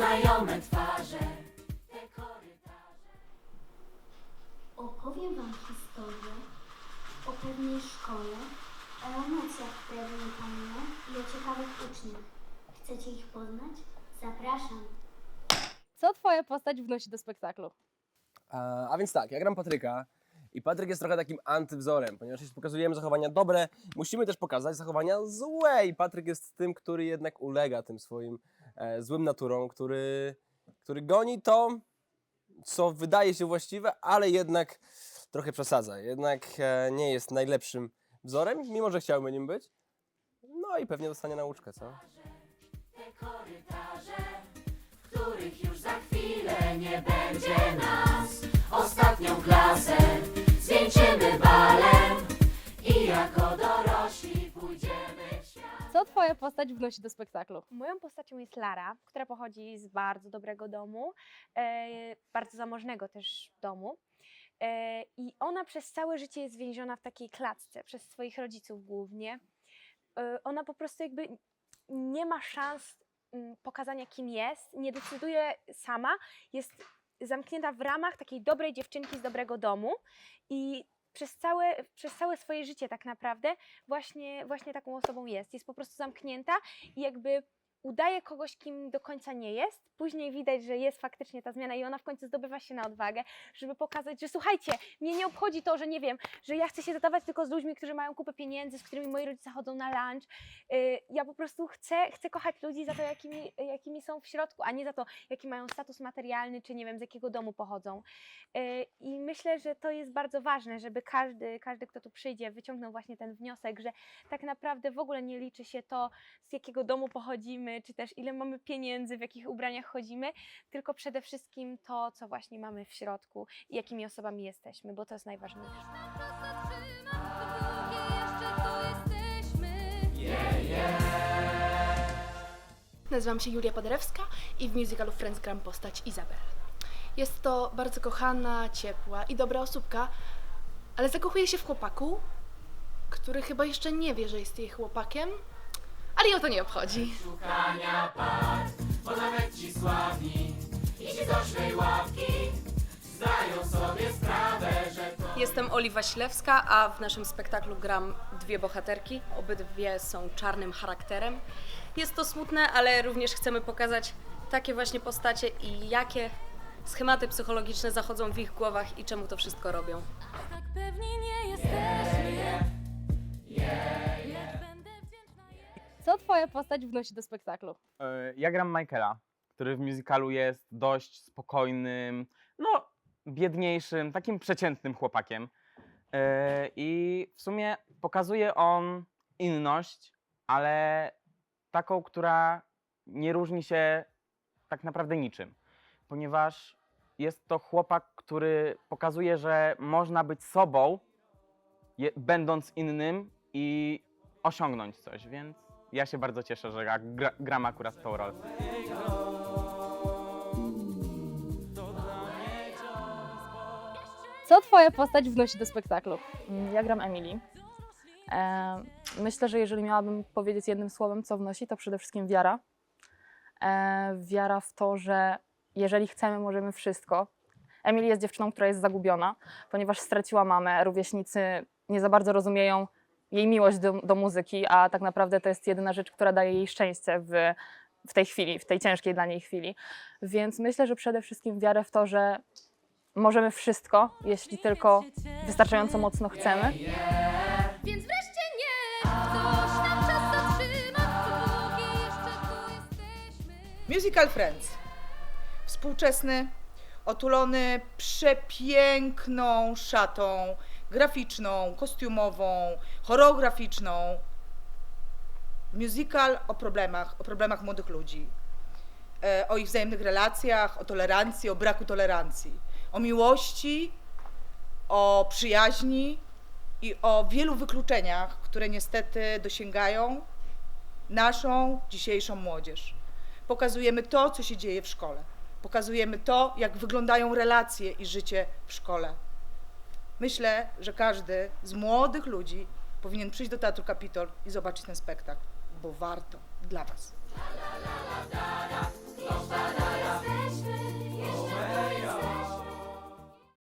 znajome twarze. Opowiem Wam historię o pewnej szkole, o emocjach, które w niej panują i o ciekawych uczniach. Chcecie ich poznać? Zapraszam. Co twoja postać wnosi do spektaklu? A, a więc tak, ja gram Patryka i Patryk jest trochę takim antywzorem, ponieważ jeśli pokazujemy zachowania dobre, musimy też pokazać zachowania złe i Patryk jest tym, który jednak ulega tym swoim złym naturom, który, który goni to, co wydaje się właściwe, ale jednak trochę przesadza, jednak e, nie jest najlepszym wzorem, mimo że chciałby nim być. No i pewnie dostanie nauczkę, co? Te korytarze, w których już za chwilę nie będzie nas. Ostatnią klasę twoja postać wnosi do spektaklu? Moją postacią jest Lara, która pochodzi z bardzo dobrego domu, e, bardzo zamożnego też domu. E, I ona przez całe życie jest więziona w takiej klatce, przez swoich rodziców głównie. E, ona po prostu jakby nie ma szans mm, pokazania, kim jest, nie decyduje sama, jest zamknięta w ramach takiej dobrej dziewczynki z dobrego domu i przez całe, przez całe swoje życie tak naprawdę właśnie, właśnie taką osobą jest. Jest po prostu zamknięta i jakby udaje kogoś, kim do końca nie jest. Później widać, że jest faktycznie ta zmiana i ona w końcu zdobywa się na odwagę, żeby pokazać, że słuchajcie, mnie nie obchodzi to, że nie wiem, że ja chcę się zadawać tylko z ludźmi, którzy mają kupę pieniędzy, z którymi moi rodzice chodzą na lunch. Yy, Ja po prostu chcę, chcę kochać ludzi za to, jakimi, jakimi są w środku, a nie za to, jaki mają status materialny, czy nie wiem, z jakiego domu pochodzą. Yy, I myślę, że to jest bardzo ważne, żeby każdy, każdy, kto tu przyjdzie, wyciągnął właśnie ten wniosek, że tak naprawdę w ogóle nie liczy się to, z jakiego domu pochodzimy, czy też ile mamy pieniędzy, w jakich ubraniach chodzimy, tylko przede wszystkim to, co właśnie mamy w środku i jakimi osobami jesteśmy, bo to jest najważniejsze. Nazywam się Julia Paderewska i w musicalu Friends gram postać Izabel. Jest to bardzo kochana, ciepła i dobra osóbka, ale zakochuje się w chłopaku, który chyba jeszcze nie wie, że jest jej chłopakiem, ale ją to nie obchodzi. Szukania par, bo nawet ci sławni i ci ławki zdają sobie sprawę, że to Jestem Oliwa Ślewska, a w naszym spektaklu gram dwie bohaterki. Obydwie są czarnym charakterem. Jest to smutne, ale również chcemy pokazać takie właśnie postacie i jakie schematy psychologiczne zachodzą w ich głowach i czemu to wszystko robią. Tak pewni nie jesteśmy. Lecz będę wdzięczna. Co twoja postać wnosi do spektaklu? E, Ja gram Michaela, który w musicalu jest dość spokojnym, no biedniejszym, takim przeciętnym chłopakiem. E, I w sumie pokazuje on inność, ale taką, która nie różni się tak naprawdę niczym, ponieważ jest to chłopak, który pokazuje, że można być sobą, je, będąc innym i osiągnąć coś, więc ja się bardzo cieszę, że gra, gram akurat tą rolę. Co twoja postać wnosi do spektaklu? Mm, Ja gram Emily. E, myślę, że jeżeli miałabym powiedzieć jednym słowem, co wnosi, to przede wszystkim wiara. E, wiara w to, że jeżeli chcemy, możemy wszystko. Emily jest dziewczyną, która jest zagubiona, ponieważ straciła mamę. Rówieśnicy nie za bardzo rozumieją jej miłość do, do muzyki, a tak naprawdę to jest jedyna rzecz, która daje jej szczęście w, w tej chwili, w tej ciężkiej dla niej chwili. Więc myślę, że przede wszystkim wiarę w to, że możemy wszystko, jeśli tylko wystarczająco mocno chcemy. Więc wreszcie nie! Ktoś nam czas zatrzyma, póki jeszcze tu jesteśmy. Musical Friends. Współczesny, otulony przepiękną szatą graficzną, kostiumową, choreograficzną. Musical o problemach, o problemach młodych ludzi. E, o ich wzajemnych relacjach, o tolerancji, o braku tolerancji. O miłości, o przyjaźni i o wielu wykluczeniach, które niestety dosięgają naszą dzisiejszą młodzież. Pokazujemy to, co się dzieje w szkole. Pokazujemy to, jak wyglądają relacje i życie w szkole. Myślę, że każdy z młodych ludzi powinien przyjść do Teatru Kapitol i zobaczyć ten spektakl, bo warto dla Was.